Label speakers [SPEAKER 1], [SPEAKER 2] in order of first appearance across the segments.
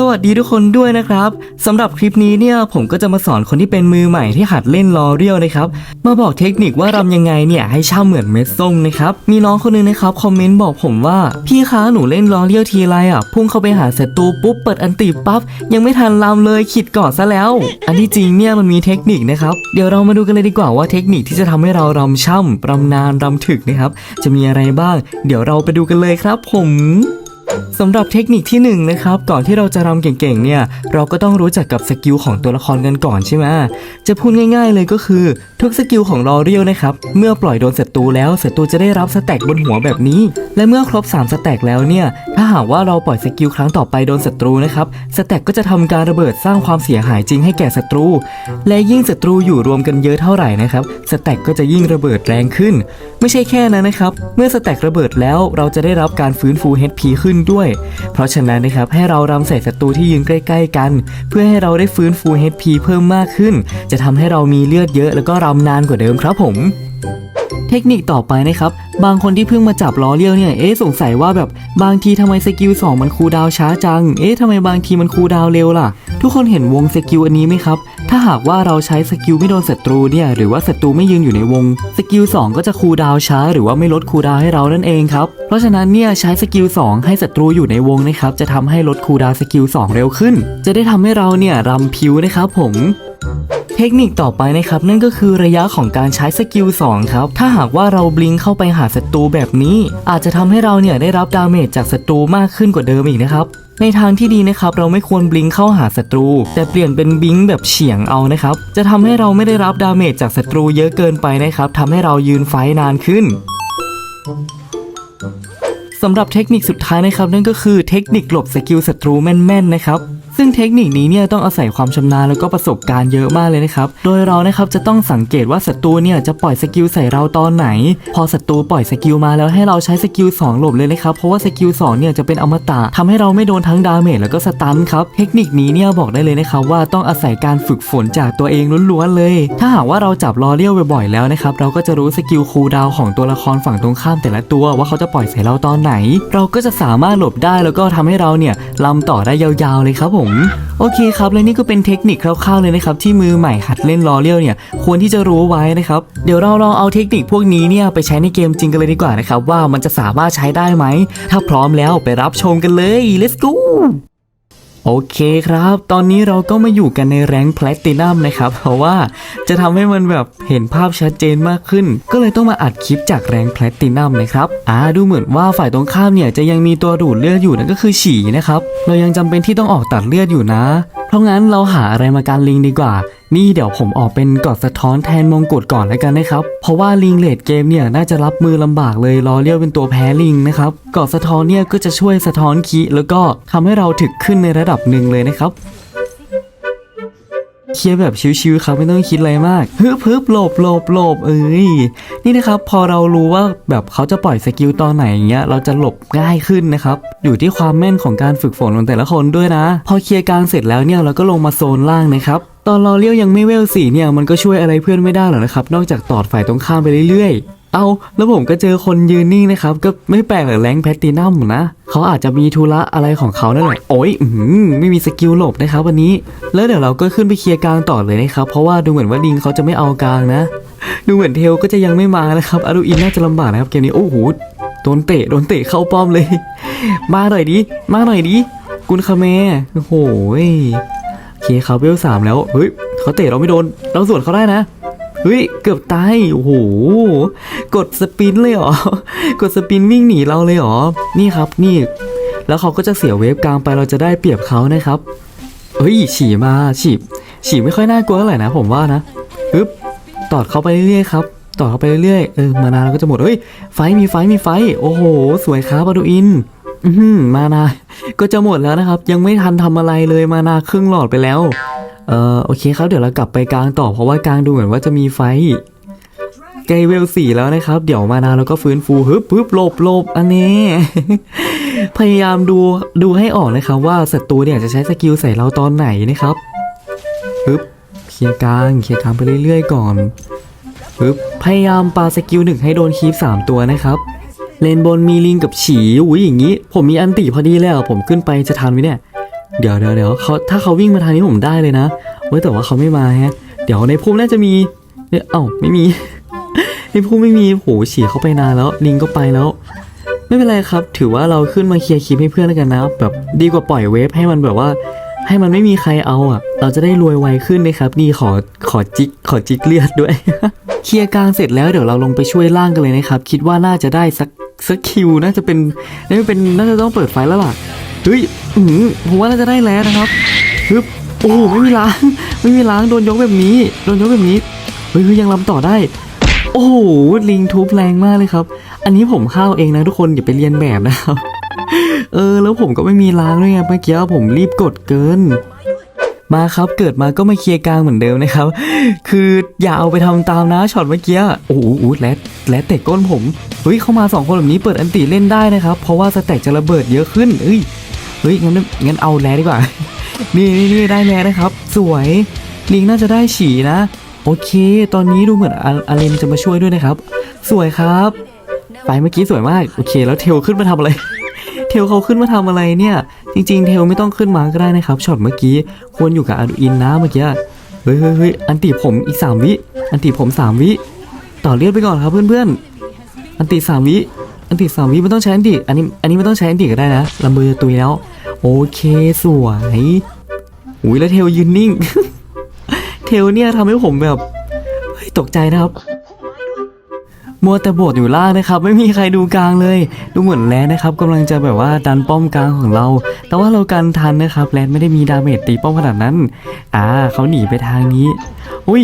[SPEAKER 1] สวัสดีทุกคนด้วยนะครับสำหรับคลิปนี้เนี่ยผมก็จะมาสอนคนที่เป็นมือใหม่ที่หัดเล่นลอเรียลนะครับมาบอกเทคนิคว่ารำยังไงเนี่ยให้ช่ำเหมือนเม็ดส้มนะครับมีน้องคนหนึงนะครับคอมเมนต์บอกผมว่าพี่คะหนูเล่นลอเรียลทีไรอะพุ่งเข้าไปหาศัตรูปุ๊บเปิดอันติปั๊บยังไม่ทันลำเลยขิดก่อนซะแล้ว อันที่จริงเนี่ยมันมีเทคนิคนะครับเดี๋ยวเรามาดูกันเลยดีกว่าว่าเทคนิคที่จะทำให้เรารำช่ำรำนานรำถึกนะครับจะมีอะไรบ้าง เดี๋ยวเราไปดูกันเลยครับผม สำหรับเทคนิคที่1นงนะครับก่อนที่เราจะรำเก่งๆเนี่ยเราก็ต้องรู้จักกับสกิลของตัวละครกันก่อนใช่ไหมจะพูดง่าย ๆ เลยก็คือทุกสกิลของลอเรียลนะครับเมื่อปล่อยโดนศัตรูแล้วศัตรูจะได้รับสแต็กบนหัวแบบนี้ และเมื่อครบ3สแต็กแล้วเนี่ยถ้าหากว่าเราปล่อยสกิลครั้งต่อไปโดนศัตรูนะครับสแต็กก็จะทำการระเบิดสร้างความเสียหายจริงให้แก่ศัตรู และยิ่งศัตรูอยู่รวมกันเยอะเท่าไหร่นะครับสแต็กก็จะยิ่งระเบิดแรงขึ้น ไม่ใช่แค่นั้นนะครับเมื่อสแต็กระเบิดแล้วเราจะได้รับการฟื้นฟู HP ขึ้นด้วยเพราะฉะนั้นนะครับให้เรารำใส่ศัตรูที่ยืนใกล้ ๆ กัน เพื่อให้เราได้ฟื้นฟู HP เพิ่มมากขึ้น จะทำให้เรามีเลือดเยอะ แล้วก็รำนานกว่าเดิมครับผมเทคนิคต่อไปนะครับ บางคนที่เพิ่งมาจับล้อเลี้ยวเนี่ย เอ๊ะสงสัยว่าแบบบางทีทำไมสกิล2มันคูดาวช้าจัง เอ๊ะทำไมบางทีมันคูดาวเร็วล่ะ ทุกคนเห็นวงสกิลอันนี้ไหมครับ ถ้าหากว่าเราใช้สกิลไม่โดนศัตรูเนี่ยหรือว่าศัตรูไม่ยืนอยู่ในวง สกิล2ก็จะคูลดาวช้า หรือว่าไม่ลดคูลดาวให้เรานั่นเองครับเพราะฉะนั้นเนี่ยใช้สกิล2ให้ศัตรูอยู่ในวงนะครับจะทำให้ลดคูลดาวสกิล2เร็วขึ้น จะได้ทำให้เราเนี่ยรำพิวนะครับผมเทคนิคต่อไปนะครับนั่นก็คือระยะของการใช้สกิล2ครับถ้าหากว่าเราบลิงเข้าไปหาศัตรูแบบนี้ อาจจะทำให้เราเนี่ยได้รับดาเมจจากศัตรูมากขึ้นกว่าเดิมอีกนะครับ ในทางที่ดีนะครับเราไม่ควรบลิงเข้าหาศัตรู แต่เปลี่ยนเป็นบลิงแบบเฉียงเอานะครับจะทำให้เราไม่ได้รับดาเมจจากศัตรูเยอะเกินไปนะครับทำให้เรายืนไฟนานขึ้นสำหรับเทคนิคสุดท้ายนะครับนั่นก็คือเทคนิคหลบสกิลศัตรูแม่นๆนะครับ ซึ่งเทคนิคนี้เนี่ยต้องอาศัยความชำนาญแล้วก็ประสบการณ์เยอะมากเลยนะครับ โดยเรานะครับจะต้องสังเกตว่าศัตรูเนี่ยจะปล่อยสกิลใส่เราตอนไหน พอศัตรูปล่อยสกิลมาแล้วให้เราใช้สกิล2หลบเลยนะครับ เพราะว่าสกิล2เนี่ยจะเป็นอมตะทำให้เราไม่โดนทั้งดาเมจแล้วก็สตันครับ เทคนิคนี้เนี่ยบอกได้เลยนะครับว่าต้องอาศัยการฝึกฝนจากตัวเองล้วนๆเลย ถ้าหากว่าเราจับลอเลียวบ่อยๆแล้วนะครับเราก็จะรู้สกิลคูลดาวของตัวละครฝั่งตรงข้ามแต่ละตัวว่าเขาจะปล่อยใส่เราตอนไหน เราก็จะสามารถหลบได้แล้วก็ทำให้เราเนี่ยลำต่อได้ยาวๆเลยครับผมโอเคครับ และนี่ก็เป็นเทคนิคคร่าวๆเลยนะครับ ที่มือใหม่หัดเล่นลอเลียวเนี่ยควรที่จะรู้ไว้นะครับ เดี๋ยวเราลองเอาเทคนิคพวกนี้เนี่ยไปใช้ในเกมจริงกันเลยดีกว่านะครับ ว่ามันจะสามารถใช้ได้ไหม ถ้าพร้อมแล้วไปรับชมกันเลย let's go โอเคครับ ตอนนี้เราก็มาอยู่กันในแรงแพลตินัมนะครับ เพราะว่าจะทำให้มันแบบเห็นภาพชัดเจนมากขึ้น ก็เลยต้องมาอัดคลิปจากแรงแพลตินัมนะครับอ่าดูเหมือนว่าฝ่ายตรงข้ามเนี่ยจะยังมีตัวดูดเลือดอยู่นั่นก็คือฉี่นะครับ เรายังจำเป็นที่ต้องออกตัดเลือดอยู่นะ เพราะงั้นเราหาอะไรมาการลิงดีกว่า นี่เดี๋ยวผมออกเป็นกอดสะท้อนแทนมงกุฎก่อนแล้วกันนะครับ เพราะว่าลิงเลดเกมเนี่ยน่าจะรับมือลำบากเลยรอเรียกเป็นตัวแพ้ลิงนะครับกอดสะท้อนเนี่ยก็จะช่วยสะท้อนคีแล้วก็ทำให้เราถึกขึ้นในระดับหนึ่งเลยนะครับเคลียร์แบบชิวๆครับไม่ต้องคิดอะไรมากฮึบฮึบหลบหลบหลบเอ้ยนี่นะครับพอเรารู้ว่าแบบเขาจะปล่อยสกิลตอนไหนอย่างเงี้ยเราจะหลบง่ายขึ้นนะครับอยู่ที่ความแม่นของการฝึกฝนของแต่ละคนด้วยนะ พอเคลียร์กลางเสร็จแล้วเนี่ยเราก็ลงมาโซนล่างนะครับ ตอนรอเลี้ยวยังไม่เวลสี่เนี่ยมันก็ช่วยอะไรเพื่อนไม่ได้หรอกนะครับ นอกจากตอดฝ่ายตรงข้ามไปเรื่อยๆ เอาแล้วผมก็เจอคนยืนนิ่งนะครับ ก็ไม่แปลกหรอกแรงแพตตินัมนะเขาอาจจะมีธุระอะไรของเขานั่นแหละโอ้ยอื้อหือไม่มีสกิลหลบนะครับวันนี้ แล้วเดี๋ยวเราก็ขึ้นไปเคลียร์กลางต่อเลยนะครับ เพราะว่าดูเหมือนว่าลิงเขาจะไม่เอากลางนะ ดูเหมือนเทลก็จะยังไม่มานะครับอารูอินน่าจะลำบากนะครับเกมนี้โอ้โหโดนเตะโดนเตะเข้าป้อมเลย มาหน่อยดิมาหน่อยดิกุนคาเมโอ้โห เคเขาเวลสามแล้ว เฮ้ยเขาเตะเราไม่โดน เราสวนเขาได้นะ เฮ้ย เกือบตาย โอ้โห กดสปินเลยเหรอ กดสปินวิ่งหนีเราเลยเหรอ นี่ครับนี่ แล้วเขาก็จะเสียเวฟกลางไปเราจะได้เปรียบเขานะครับ เฮ้ย ฉี่มาฉี่ฉี่ไม่ค่อยน่ากลัวเท่าไหร่นะผมว่านะปึ๊บตอดเข้าไปเรื่อยๆครับตอดเข้าไปเรื่อยๆ เออ มานานเราก็จะหมด เฮ้ย ไฟมีไฟมีไฟ โอ้โห สวยครับบาดูอิน อือหือมานา ก็จะหมดแล้วนะครับ ยังไม่ทันทำอะไรเลยมานาครึ่งหลอดไปแล้ว เออโอเคครับเดี๋ยวเรากลับไปกลางต่อเพราะว่ากลางดูเหมือนว่าจะมีไฟใกล้เวลสี่แล้วนะครับ เดี๋ยวมานาเราก็ฟื้นฟูฮึบฮึบหลบหลบอันนี้ พยายามดูดูให้ออกนะครับว่าศัตรูเนี่ยจะใช้สกิลใส่เราตอนไหนนะครับฮึบเคลียร์กลางเคลียร์กลางไปเรื่อยๆก่อนฮึบพยายามปาสกิลหนึ่งให้โดนคีฟสามตัวนะครับ เลนบนมีลิงกับฉีอุ้ยอย่างนี้ ผมมีอันติพอดีเลยอะผมขึ้นไปจะทันไหมเนี่ย เดี๋ยวเดี๋ยวเดี๋ยวเขาถ้าเขาวิ่งมาทางนี้ผมได้เลยนะเว้ยแต่ว่าเขาไม่มาฮะ เดี๋ยวในพุ่มน่าจะมีเนี่ยเอ้าไม่มี ในพุ่มไม่มีโหฉี่เขาไปนานแล้วลิงก็ไปแล้ว ไม่เป็นไรครับ ถือว่าเราขึ้นมาเคลียร์คลิปให้เพื่อนแล้วกันนะแบบดีกว่าปล่อยเวฟให้มันแบบว่า ให้มันไม่มีใครเอาอะ เราจะได้รวยไวขึ้นนะครับนี่ขอขอจิกขอจิกเลือดด้วยเคลียร์กลางเสร็จแล้วเดี๋ยวเราลงไปช่วยล่างกันเลยนะครับ คิดว่าน่าจะได้สัก สักคิวน่าจะเป็นน่าจะเป็นน่าจะต้องเปิดไฟแล้วล่ะเฮ้ยอือหือผมว่าน่าจะได้แล้วนะครับฮึบโอ้ไม่มีล้างไม่มีล้างโดนยกแบบนี้โดนยกแบบนี้เฮ้ยยังลำต่อได้ โอ้โหลิงทุบแรงมากเลยครับ อันนี้ผมเข้าเองนะทุกคนอย่าไปเรียนแบบนะครับ เออแล้วผมก็ไม่มีล้างด้วยไงเมื่อกี้ผมรีบกดเกิน มาครับเกิดมาก็มาเคลียร์กลางเหมือนเดิมนะครับ คืออย่าเอาไปทำตามนะช็อตเมื่อกี้โอ้โหแรดแรดเตะก้นผมเฮ้ยเข้ามาสองคนแบบนี้เปิดอันติเล่นได้นะครับ เพราะว่าสแต็กจะระเบิดเยอะขึ้นเอ้ยเฮ้ยงั้นงั้นเอาแรดดีกว่า นี่นี่นี่ได้แรดนะครับ สวยลิงน่าจะได้ฉี่นะ โอเค ตอนนี้ดูเหมือนอาอาเลนจะมาช่วยด้วยนะครับ สวยครับไฟเมื่อกี้สวยมากโอเค แล้วเทลขึ้นมาทำอะไร ลเขาขึ้นมาทำอะไรเนี่ย จริง ๆ เทลไม่ต้องขึ้นมาก็ได้นะครับช็อตเมื่อกี้ควรอยู่กับอาดูอินนะเมื่อกี้เฮ้ยเฮ้ยเฮ้ยอันติผมอีก 3 วิ อันติผม 3 วิ ต่อเลือดไปก่อนครับเพื่อนๆ อันติ3วิอันติ3วิไม่ต้องใช้อันติอันนี้อันนี้ไม่ต้องใช้อันติก็ได้นะลำมือตุยแล้ว โอเคสวยอุ้ยแล้วเทลยืนนิ่ง เทลเนี่ยทำให้ผมแบบตกใจนะครับ มัวแต่โบดอยู่ล่างนะครับ ไม่มีใครดูกลางเลย ดูเหมือนแรดนะครับกำลังจะแบบว่าดันป้อมกลางของเรา แต่ว่าเรากันทันนะครับแรดไม่ได้มีดาเมจตีป้อมขนาดนั้น อ่าเขาหนีไปทางนี้ อุ้ย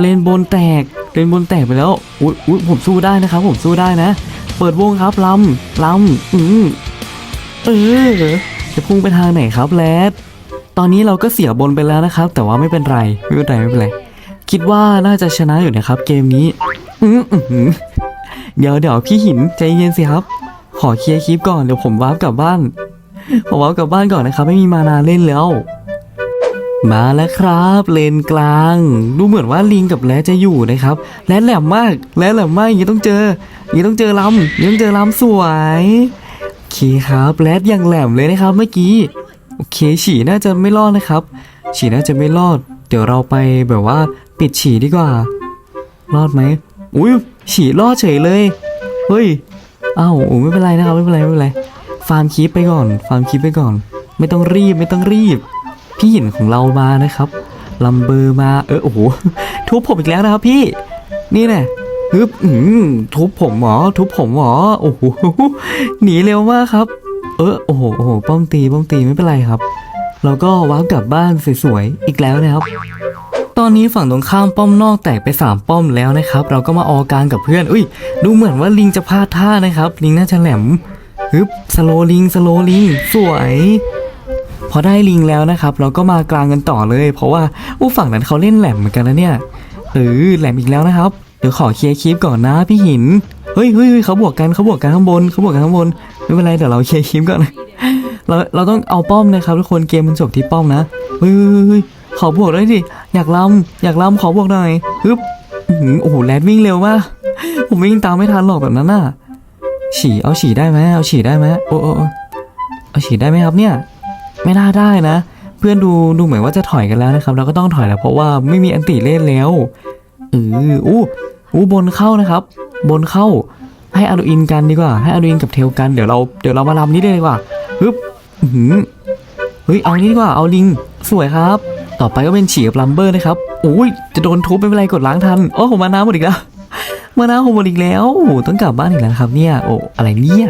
[SPEAKER 1] เลนบนแตกเลนบนแตกไปแล้วอุ้ยอุ้ยผมสู้ได้นะครับ ผมสู้ได้นะ เปิดวงครับลำลำอืมเออจะพุ่งไปทางไหนครับแรดตอนนี้เราก็เสียบนไปแล้วนะครับ แต่ว่าไม่เป็นไรไม่เป็นไรไม่เป็นไรคิดว่าน่าจะชนะอยู่นะครับเกมนี้ อืมอื้อหือเดี๋ยวเดี๋ยวพี่หินใจเย็นสิครับ ขอเคลียร์คลิปก่อนเดี๋ยวผมวาร์ปกลับบ้านผมวาร์ปกลับบ้านก่อนนะครับ ไม่มีมานาเล่นแล้ว มาแล้วครับ เลนกลาง ดูเหมือนว่าลิงกับแรดจะอยู่นะครับแรดแหลมมากแรดแหลมมากอย่างนี้ต้องเจออย่างนี้ต้องเจอลำอย่างนี้ต้องเจอลำสวยโอเคครับแรดยังแหลมเลยนะครับ เมื่อกี้โอเคฉี่น่าจะไม่รอดนะครับ ฉี่น่าจะไม่รอด เดี๋ยวเราไปแบบว่า ปิดฉี่ดีกว่า รอดไหม อุ้ยฉี่รอเฉยเลย เฮ้ยอ้าวโอ้ไม่เป็นไรนะครับ ไม่เป็นไรไม่เป็นไร ฟาร์มคีปไปก่อน ฟาร์มคีปไปก่อน ไม่ต้องรีบไม่ต้องรีบ พี่หินของเรามานะครับลำเบอร์มา เออโอ้โห ทุบผมอีกแล้วนะครับพี่ นี่แน่ฮึบอืมทุบผมหมอ ทุบผมหมอ โอ้โห หนีเร็วมากครับ เออ โอ้โห โอ้โห ป้อมตี ป้อมตี ไม่เป็นไรครับ เราก็ว้าวกลับบ้านสวยๆ อีกแล้วนะครับ ตอนนี้ฝั่งตรงข้ามป้อมนอกแตกไป 3 ป้อมแล้วนะครับ เราก็มาออกลางกับเพื่อน อุ้ย ดูเหมือนว่าลิงจะพลาดท่านะครับ ลิงน่าจะแหลมฮึบสโลลิงสโลลิงสวย พอได้ลิงแล้วนะครับ เราก็มากลางกันต่อเลย เพราะว่าอู้ฝั่งนั้นเขาเล่นแหลมเหมือนกันนะเนี่ยเออแหลมอีกแล้วนะครับเดี๋ยวขอเคลียร์คลิปก่อนนะพี่หินเฮ้ยเฮ้ยเขาบวกกันเขาบวกกันข้างบนเขาบวกกันข้างบนไม่เป็นไรเดี๋ยวเราเคลียร์คลิปก่อนเราเราต้องเอาป้อมนะครับทุกคนเกมมันจบที่ป้อมนะเฮ้ยเฮ้ยเฮ้ยขอบวกด้วยดิอยากลำอยากลำขอบวกหน่อยฮึบโอ้โหแรดวิ่งเร็วมากผมวิ่งตามไม่ทันหรอกแบบนั้นน่ะ ฉี่เอาฉี่ได้ไหมเอาฉี่ได้ไหมโอ้โอ้เอาฉี่ได้ไหมครับเนี่ย ไม่น่าได้นะ เพื่อนดูดูเหมือนว่าจะถอยกันแล้วนะครับ เราก็ต้องถอยแล้วเพราะว่าไม่มีอันติเล่นแล้วเอออู้อู้บนเข้านะครับ บนเข้า ให้อาดูอินกันดีกว่า ให้อาดูอินกับเทลกันเดี๋ยวเราเดี๋ยวเรามาลำนี้เลยดีกว่าฮึบหือเฮ้ยเอานี้ดีกว่าเอาลิงสวยครับ ต่อไปก็เป็นฉี่กับลัมเบอร์นะครับโอ้ยจะโดนทุบไม่เป็นไรกดล้างทันโอ้ผมมาน้ำหมดอีกแล้วมาน้ำผมหมดอีกแล้วโอ้ต้องกลับบ้านอีกแล้วครับเนี่ยโอ้อะไรเนี่ย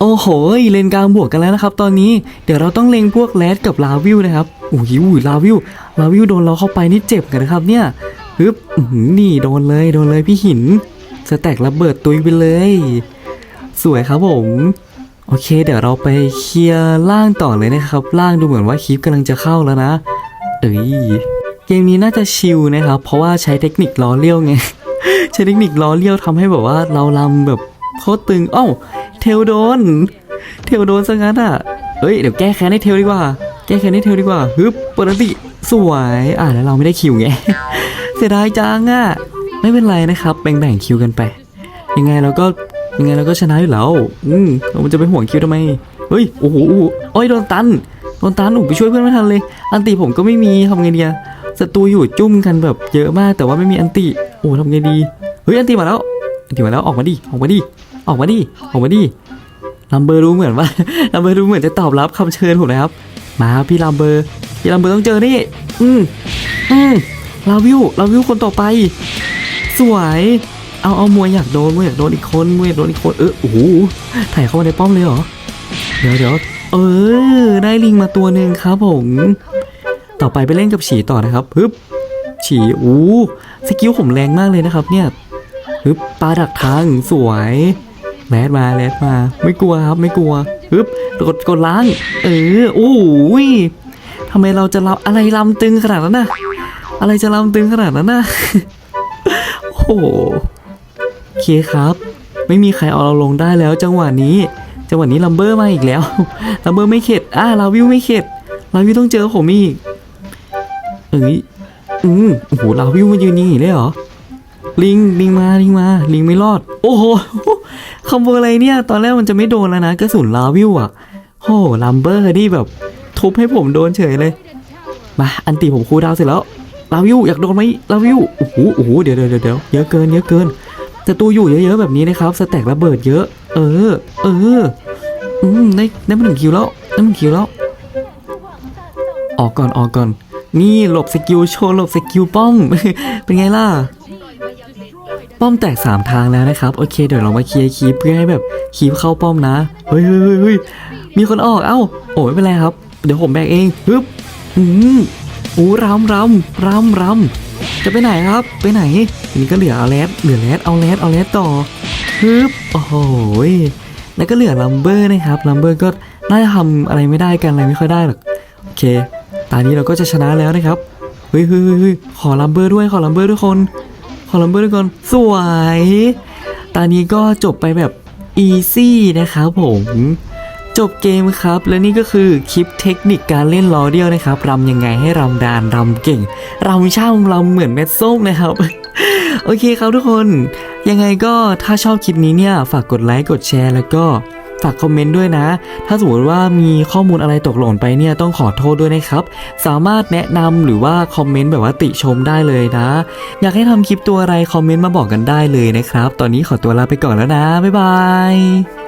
[SPEAKER 1] โอ้โหเลนกลางบวกกันแล้วนะครับ ตอนนี้เดี๋ยวเราต้องเล็งพวกแรดกับลาวิวนะครับโอ้ยอุ้ยลาวิวลาวิวโดนเราเข้าไปนี่เจ็บกันนะครับเนี่ยฮึบอื้อนี่โดนเลยโดนเลยพี่หินสแต็กระเบิดตุยไปเลย สวยครับผม โอเค เดี๋ยวเราไปเคลียร์ล่างต่อเลยนะครับ ล่างดูเหมือนว่าคลิปกำลังจะเข้าแล้วนะ เอ้ยเกมนี้น่าจะชิลนะครับ เพราะว่าใช้เทคนิคล้อเลี้ยวไง ใช้เทคนิคล้อเลี้ยวทำให้แบบว่าเราลำแบบโคตรตึงอ้าเทลโดน เทลโดนซะงั้นอะเอ้ยเดี๋ยวแก้แค้นให้เทลดีกว่า แก้แค้นให้เทลดีกว่าฮึบปกติสวยอะแล้วเราไม่ได้คิวไงเสียดายจังอะไม่เป็นไรนะครับแบ่งๆคิวกันไป ยังไงเราก็ ยังไงเราก็ชนะอยู่แล้ว อืมเราจะไปห่วงคิวทำไม เฮ้ย โอ้โหโอ้อยโดนตัน โดนตันหนูไปช่วยเพื่อนไม่ทันเลย อันติผมก็ไม่มีทำไงดีอะศัตรูอยู่จุ่มกันแบบเยอะมากแต่ว่าไม่มีอันติโอ้ทำไงดี เฮ้ยอันติมาแล้ว อันติมาแล้วออกมาดิ ออกมาดิ ออกมาดิ ออกมาดิลัมเบอร์รู้เหมือนว่าลัมเบอร์รู้เหมือนจะตอบรับคำเชิญผมนะครับ มาครับพี่ลัมเบอร์ พี่ลัมเบอร์ต้องเจอนี่ อืมอืมลาวิวลาวิวคนต่อไป สวย เอาเอามวยอยากโดนมวยอยากโดนอีกคนมวยอยากโดนอีกคนเออโอ้โหถ่ายเข้ามาในป้อมเลยเหรอเดี๋ยวเดี๋ยวเออ ได้ลิงมาตัวหนึ่งครับผมต่อไปไปเล่นกับฉีต่อนะครับฮึบฉีอู้สกิลผมแรงมากเลยนะครับ เนี่ยฮึบปลาดักทางสวยแลดมาแลดมา ไม่กลัวครับไม่กลัวฮึบกดกดล้าง เออโอ้ยทำไมเราจะรับอะไรลำตึงขนาดนั้นนะอะไรจะลำตึงขนาดนั้นนะโอ้โห เคครับ ไม่มีใครเอาเราลงได้แล้ว จังหวะนี้ จังหวะนี้ลัมเบอร์มาอีกแล้วลัมเบอร์ไม่เข็ดอ่าลาวิวไม่เข็ดลาวิวต้องเจอผมอีกเอ้ยอืมโอ้โหลาวิวมายืนยิงอีกได้เหรอลิงลิงมาลิงมาลิงไม่รอด โอ้โหคอมโบอะไรเนี่ย ตอนแรกมันจะไม่โดนแล้วนะกระสุนลาวิวอะโอ้ลัมเบอร์นี่แบบ ทุบให้ผมโดนเฉยเลย มาอันตีผมคูดาวเสร็จแล้วลาวิวอยากโดนไหมลาวิวโอ้โหโอ้โหเดี๋ยวเดี๋ยวเดี๋ยวเดี๋ยวเยอะเกินเยอะเกิน แต่ตัวอยู่เยอะๆแบบนี้นะครับสแต็กระเบิดเยอะ เออ เออ อืมได้ได้มาหนึ่งคิวแล้วได้มาหนึ่งคิวแล้ว ออกก่อนออกก่อน นี่หลบสกิลโชว์หลบสกิลป้อม เป็นไงล่ะ ป้อมแตกสามทางแล้วนะครับ โอเคเดี๋ยวเรามาเคลียร์คีปเพื่อให้แบบคีปเข้าป้อมนะ เฮ้ยเฮ้ยเฮ้ยมีคนออก เอ้า โอ้ยไม่เป็นไรครับ เดี๋ยวผมแบกเองฮึบอืมโอ้รำรำรำรำ จะไปไหนครับ ไปไหนอันนี้ก็เหลือเอาแรดเหลือแรดเอาแรดเอาแรดต่อฮึบโอ้โหแล้วก็เหลือลัมเบอร์นะครับลัมเบอร์ก็น่าจะทำอะไรไม่ได้กันอะไรไม่ค่อยได้หรอกโอเคตอนนี้เราก็จะชนะแล้วนะครับเฮ้ยเฮ้ยเฮ้ยเฮ้ยขอลัมเบอร์ด้วยขอลัมเบอร์ด้วยคน ขอลัมเบอร์ด้วยคนสวยตอนนี้ก็จบไปแบบอีซี่นะครับผม จบเกมครับ และนี่ก็คือคลิปเทคนิคการเล่นล้อเดียวนะครับรำยังไงให้รำดานรำเก่งรำช่ำรำเหมือนเม็ดส้มนะครับโอเคครับทุกคน ยังไงก็ถ้าชอบคลิปนี้เนี่ย ฝากกดไลค์กดแชร์แล้วก็ฝากคอมเมนต์ด้วยนะ ถ้าสมมติว่ามีข้อมูลอะไรตกหล่นไปเนี่ยต้องขอโทษด้วยนะครับ สามารถแนะนำหรือว่าคอมเมนต์แบบว่าติชมได้เลยนะ อยากให้ทำคลิปตัวอะไรคอมเมนต์มาบอกกันได้เลยนะครับ ตอนนี้ขอตัวลาไปก่อนแล้วนะ บ๊ายบาย